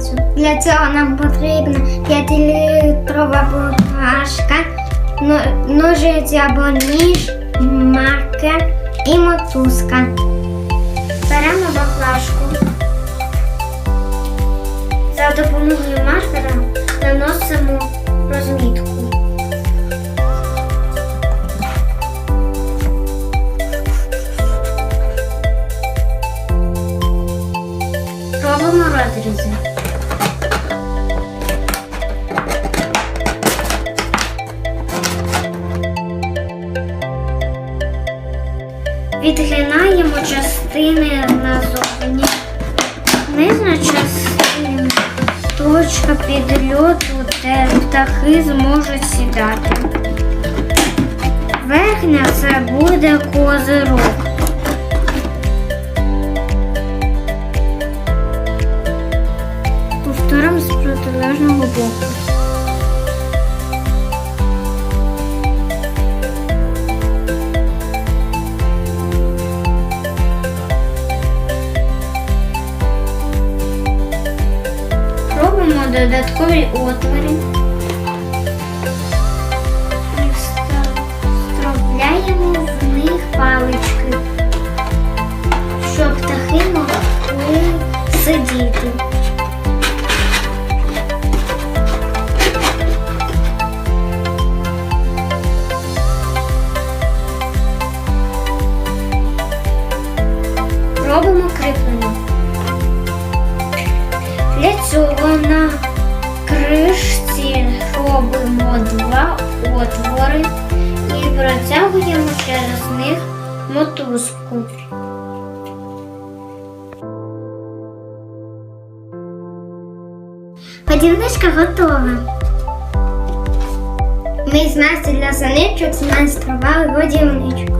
цього нам потрібна 5-літрова бумажка, ножиці або ніж, маркер і мотузка. Беремо баклажку. За допомогою маркера наносимо розмітку. Робимо розрізи. Відгинаємо частини назовні. Нижня частина точка підльоту, де птахи зможуть сідати. Верхня це буде козирок. Повторимо з протилежного боку. Додаткові отвори. І вста- вставляємо них палички, щоб птахи могли сидіти. Для цього на кришці робимо два отвори і протягуємо через них мотузку. Годівничка готова. Ми з Насті для саничок змайстрували годівничку.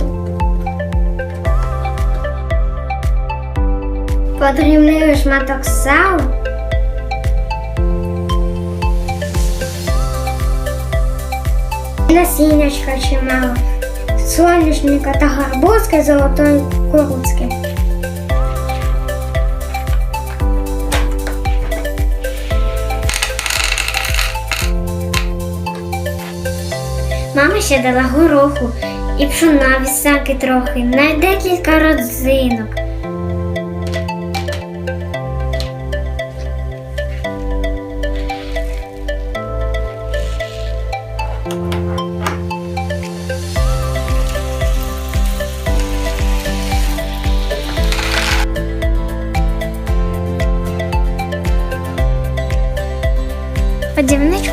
Подрібнили шматок сала. Насіннячка чимало, соняшника та гарбузки золотої кукурудзки. Мама ще дала гороху і пшона вісаки трохи, на декілька родзинок. Подівничку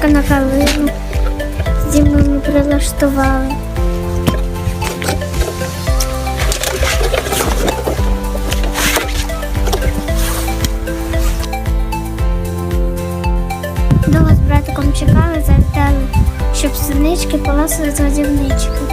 на калину зі мною прилаштували. Щоб синички поласили з годівнички.